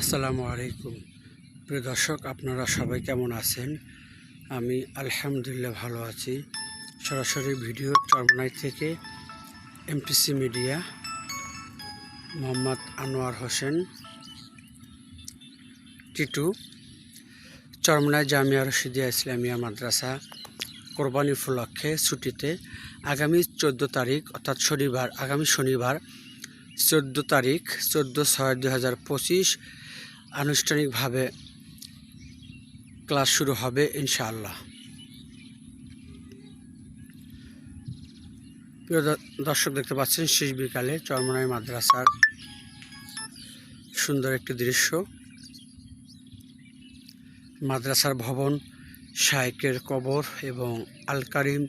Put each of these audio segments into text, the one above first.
আসসালামু আলাইকুম। প্রিয় দর্শক, আপনারা সবাই কেমন আছেন? আমি আলহামদুলিল্লাহ ভালো আছি। সরাসরি ভিডিও চরমনাই থেকে এমটিসি মিডিয়া মোহাম্মদ আনোয়ার হোসেন, টিটু, চরমনাই জামিয়া রশিদিয়া ইসলামিয়া মাদ্রাসা কোরবানি উপলক্ষে ছুটিতে আগামী চোদ্দ তারিখ, অর্থাৎ শনিবার, আগামী শনিবার চোদ্দ তারিখ, চোদ্দ ছয় দুই হাজার পঁচিশ। আনুষ্ঠানিকভাবে ক্লাস শুরু হবে ইনশাআল্লাহ। প্রিয় দ- দর্শক দেখতে পাচ্ছেন, শেষ বিকালে চরমনাই মাদ্রাসার সুন্দর একটি দৃশ্য। মাদ্রাসার ভবন, শায়েকের কবর এবং আল কারিম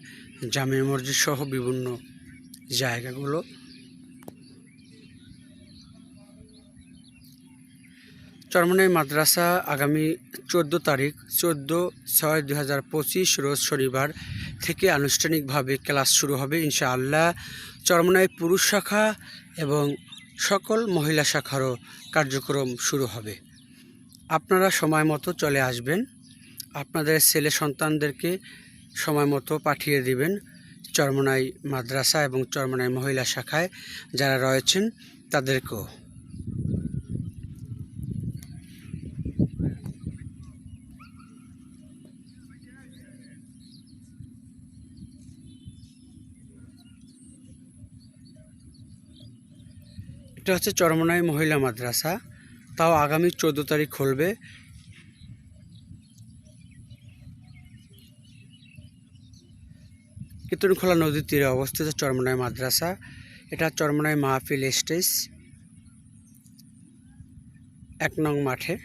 জামে মসজিদ সহ বিভিন্ন জায়গাগুলো। চরমনাই মাদ্রাসা আগামী চোদ্দ তারিখ, চোদ্দ ছয় দুই হাজার পঁচিশ রোজ শনিবার থেকে আনুষ্ঠানিকভাবে ক্লাস শুরু হবে ইনশাআল্লাহ। চরমনাই পুরুষ শাখা এবং সকল মহিলা শাখারও কার্যক্রম শুরু হবে। আপনারা সময় মতো চলে আসবেন। আপনাদের ছেলে সন্তানদেরকে সময় মতো পাঠিয়ে দিবেন চরমনাই মাদ্রাসা এবং চরমনাই মহিলা শাখায়। যারা রয়েছেন তাদেরকেও। এটা হচ্ছে চরমনাই মহিলা মাদ্রাসা। তাও আগামী চোদ্দ তারিখ খুলবে। কীর্তনখোলা নদীর তীরে অবস্থিত চরমনাই মাদ্রাসা। এটা চরমনাই মাহফিল স্টেজ এক নং মাঠে।